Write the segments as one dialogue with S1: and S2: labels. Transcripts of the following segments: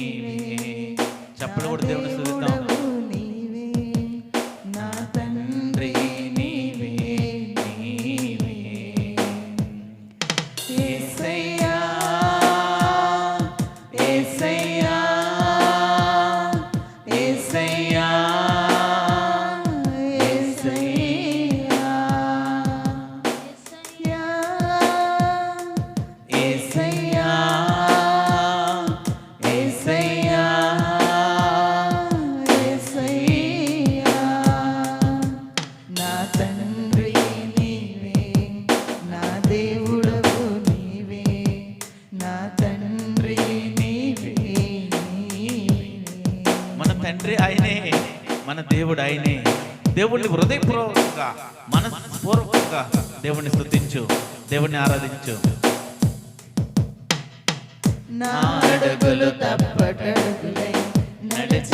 S1: నీవే చప్పలు కూడా దేవుని స్థుతిద్దాం మన దేవుడు ఆయనే దేవుణ్ణి హృదయపూర్వకంగా మనస్పూర్వకంగా దేవుణ్ణి స్తుతించు దేవుణ్ణి ఆరాధించు.
S2: నాడగులు అడుగులు తప్పటడుగులై నడిచిన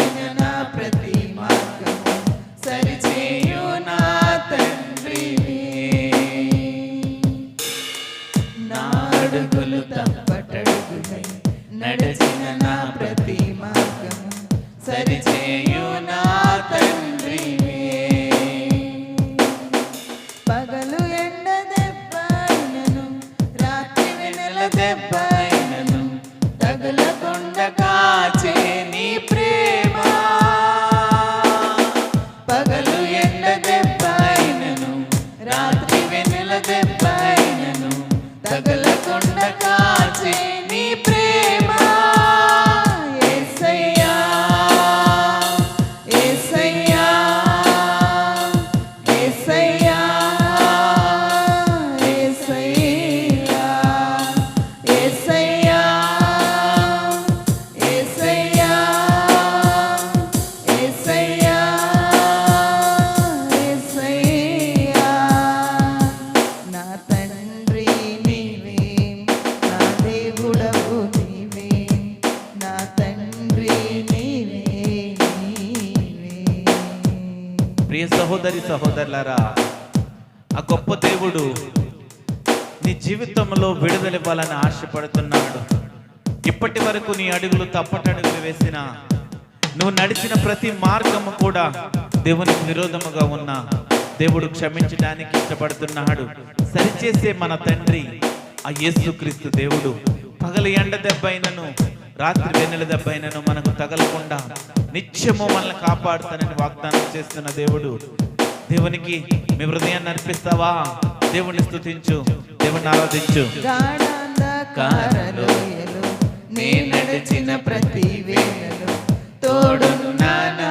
S1: సహోదరులారా ఆ గొప్ప దేవుడు నీ జీవితంలో విడుదలివ్వాలని ఆశపడుతున్నాడు. ఇప్పటి వరకు నీ అడుగులు తప్పటడుగులు వేసిన నువ్వు నడిచిన ప్రతి మార్గము కూడా దేవునికి విరోధముగా ఉన్న దేవుడు క్షమించడానికి ఇష్టపడుతున్నాడు. సరిచేసే మన తండ్రి ఆ యేసుక్రీస్తు దేవుడు. పగలు ఎండ దెబ్బైనను రాత్రి వెన్నెల దెబ్బైనను మనకు తగలకుండా నిత్యము మనల్ని కాపాడుతానని వాగ్దానం చేస్తున్న దేవుడు. దేవునికి మీ హృదయాన్ని అర్పిస్తావా? దేవుణ్ణి స్థుతించు దేవుణ్ణి ఆరాధించు.
S2: నేను నడిచిన ప్రతి వేళలో నానా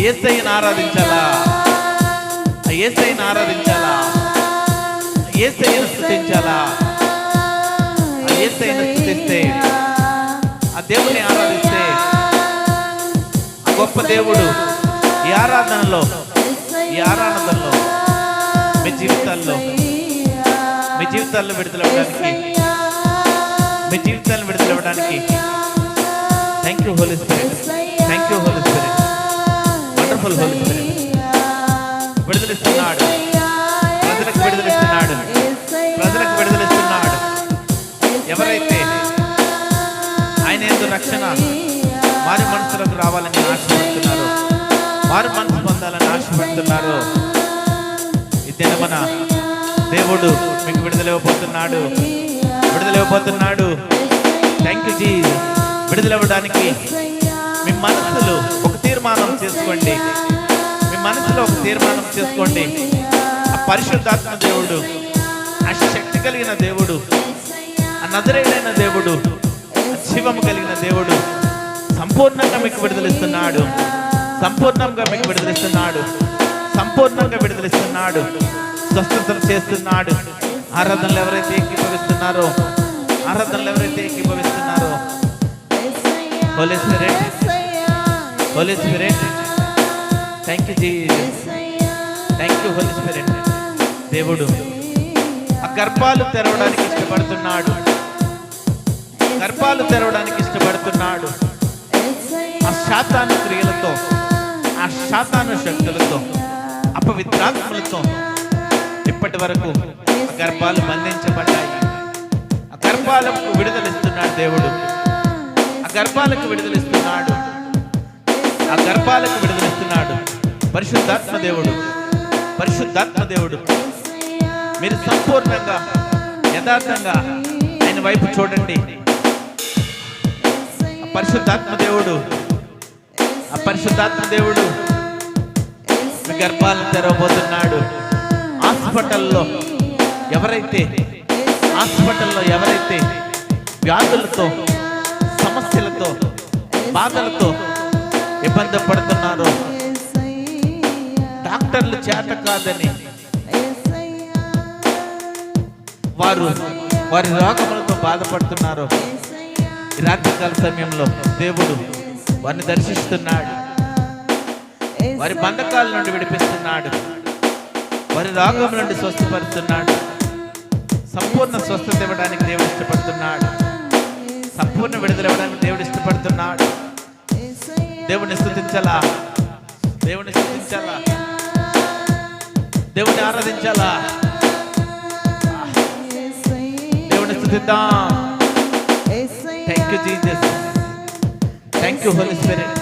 S1: ఆ ఆరాధించాలా? ఆ ఆరాధించాలా? ఆ యేసయ్యను స్తుతించాలా ఆ ఆ దేవుని ఆరాధిస్తే ఆ గొప్ప దేవుడు ఈ ఆరాధనలో ఈ ఆరాధనలో మీ జీవితాల్లో మీ జీవితాల్లో విడుదలవ్వడానికి మీ జీవితాలను విడుదలవ్వడానికి thank you holy spirit thank you holy spirit wonderful holy విడుదలిస్తున్నాడు ప్రజలకు విడుదలిస్తున్నాడు ప్రజలకు విడుదలిస్తున్నాడు ఎవరైతే ఆయన ఎందు రక్షణ వారి మనసులకు రావాలని ఆశపడుతున్నారు వారి మనసు పొందాలని ఆశపడుతున్నారు ఇదే మన దేవుడు మీకు విడుదలవ్వబోతున్నాడు. విడుదలవ్వబోతున్నాడు. థ్యాంక్ యూ జీ విడుదలవ్వడానికి మీ మనసులు తీర్మానం చేసుకోండి. మీ మనసులో ఒక తీర్మానం చేసుకోండి. ఆ పరిశుద్ధాత్మ దేవుడు ఆ శక్తి కలిగిన దేవుడు ఆ నజరేడైన దేవుడు ఆ జీవము కలిగిన దేవుడు సంపూర్ణంగా మీకు విడుదలిస్తున్నాడు. సంపూర్ణంగా మీకు విడుదలిస్తున్నాడు. సంపూర్ణంగా విడుదలిస్తున్నాడు. స్వస్థతలు చేస్తున్నాడు. ఆరాధనలు ఎవరైతే ఏకీభవిస్తున్నారో ఆరాధనలు ఎవరైతే ఏకీభవిస్తున్నారో police holy spirit thank you Jesus thank you holy spirit దేవుడు ఆ గర్భాలు తెరవడానికి ఇష్టపడుతున్నాడు. గర్భాలు తెరవడానికి ఇష్టపడుతున్నాడు. ఆ శాతాను క్రియలతో ఆ శాతాను శక్తులతో అపవిత్రాత్మలతో ఇప్పటి వరకు గర్భాలు బంధించబడ్డాయి. ఆ గర్భాలకు విడుదలిస్తున్నాడు దేవుడు. ఆ గర్భాలకు విడుదలిస్తున్నాడు ఆ గర్భాలకు విడుదలిస్తున్నాడు పరిశుద్ధాత్మ దేవుడు. పరిశుద్ధాత్మ దేవుడు. మీరు సంపూర్ణంగా యథార్థంగా ఆయన వైపు చూడండి. ఆ పరిశుద్ధాత్మ దేవుడు. ఆ పరిశుద్ధాత్మ దేవుడు మీ గర్భాలను తెరవబోతున్నాడు. హాస్పిటల్లో ఎవరైతే హాస్పిటల్లో ఎవరైతే వ్యాధులతో సమస్యలతో బాధలతో ఇబ్బంది పడుతున్నారో. డాక్టర్లు చేత కాదని వారు వారి రోగములతో బాధపడుతున్నారు. రాత్రికాల సమయంలో దేవుడు వారిని దర్శిస్తున్నాడు. వారి బంధకాల నుండి విడిపిస్తున్నాడు. వారి రోగం నుండి స్వస్థపరుస్తున్నాడు. సంపూర్ణ స్వస్థత ఇవ్వడానికి దేవుడు ఇష్టపడుతున్నాడు. సంపూర్ణ విడుదల ఇవ్వడానికి దేవుడు ఇష్టపడుతున్నాడు. దేవుని స్థుతించాలా దేవుని స్థుతించాలా దేవుని ఆరాధించాలా? దేవుని స్థుతిద్దాం thank you Jesus thank you holy spirit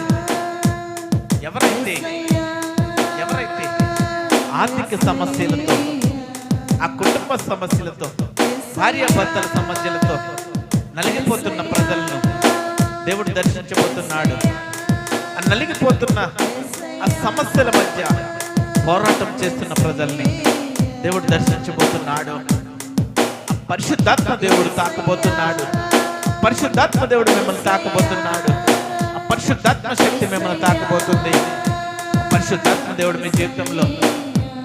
S1: ఎవరైతే ఎవరైతే ఆర్థిక సమస్యలతో ఆ కుటుంబ సమస్యలతో భార్యాభర్తల సమస్యలతో నలిగిపోతున్న ప్రజలను దేవుడు దర్శించబోతున్నాడు. నలిగిపోతున్న ఆ సమస్యల మధ్య పోరాటం చేస్తున్న ప్రజల్ని దేవుడు దర్శించబోతున్నాడు. ఆ పరిశుద్ధాత్మ దేవుడు తాకబోతున్నాడు. పరిశుద్ధాత్మ దేవుడు మిమ్మల్ని తాకబోతున్నాడు. ఆ పరిశుద్ధాత్మ శక్తి మిమ్మల్ని తాకబోతుంది. పరిశుద్ధాత్మ దేవుడు మీ జీవితంలో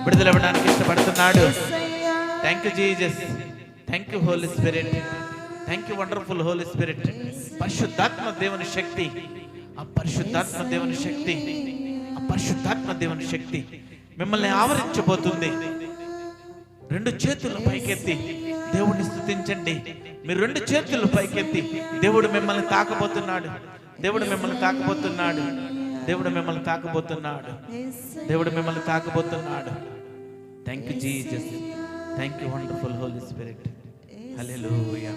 S1: విడుదల ఇవ్వడానికి ఇష్టపడుతున్నాడు. Thank you Jesus thank you holy spirit thank you wonderful holy spirit పరిశుద్ధాత్మ దేవుని శక్తి ఆ పరిశుద్ధాత్మ దేవుని శక్తి. ఆ పరిశుద్ధాత్మ దేవుని శక్తి మిమ్మల్ని ఆవరించబోతుంది. రెండు చేతులు పైకెత్తి దేవుడిని స్థుతించండి. మీరు రెండు చేతులు పైకెత్తి దేవుడు మిమ్మల్ని తాకబోతున్నాడు. దేవుడు మిమ్మల్ని తాకబోతున్నాడు. దేవుడు మిమ్మల్ని తాకబోతున్నాడు. దేవుడు మిమ్మల్ని తాకబోతున్నాడు. Thank you Jesus thank you wonderful holy spirit hallelujah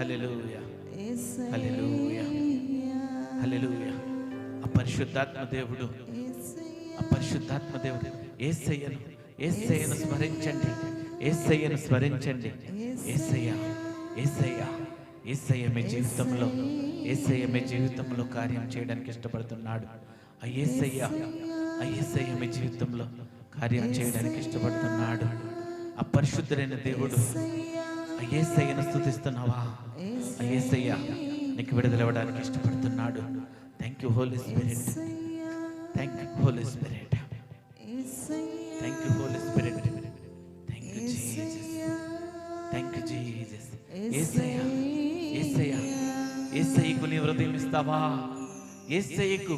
S1: hallelujah hallelujah hallelujah. ఆ పరిశుద్ధాత్మ దేవుడు ఆ పరిశుద్ధాత్మ దేవుడు ఏసయ్యను ఏసయ్యను స్మరించండి ఏసయ్యను స్మరించండి. ఏసయ్య ఏసయ్య ఏసయ్య మీ జీవితంలో ఏసయ్య మీ జీవితంలో కార్యం చేయడానికి ఇష్టపడుతున్నాడు. ఆ ఏసయ్య ఆ ఏసయ్య మీ జీవితంలో కార్యం చేయడానికి ఇష్టపడుతున్నాడు. ఆ పరిశుద్ధుడైన దేవుడు ఆ ఏసయ్యను స్థుతిస్తున్నావా ఆ ఏసయ్య నీకు విడుదలవ్వడానికి ఇష్టపడుతున్నాడు. Thank you holy spirit thank you holy spirit thank you holy spirit thank you Jesus thank you Jesus Yesayya Yesayya యేసయ్యకు నీ హృదయం ఇస్తావా? యేసయ్యకు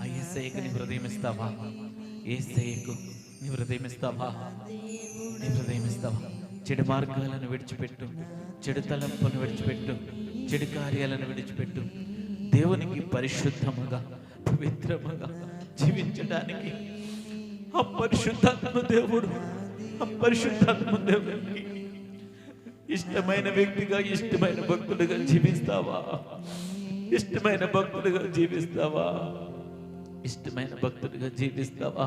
S1: ఆ యేసయ్యకు నీ హృదయం ఇస్తావా? యేసయ్యకు నీ హృదయం ఇస్తావా? నీ హృదయం ఇస్తావా? చెడు మార్గాలను విడిచిపెట్టు. చెడు తలంపులను విడిచిపెట్టు. చెడు కార్యాలను విడిచిపెట్టు. దేవునికి పరిశుద్ధముగా పవిత్రముగా జీవించడానికి ఆ పరిశుద్ధాత్మ దేవుడు ఆ పరిశుద్ధాత్మ దేవుడికి ఇష్టమైన వ్యక్తిగా ఇష్టమైన భక్తులుగా జీవిస్తావా? ఇష్టమైన భక్తులుగా జీవిస్తావా? ఇష్టమైన భక్తులుగా జీవిస్తావా?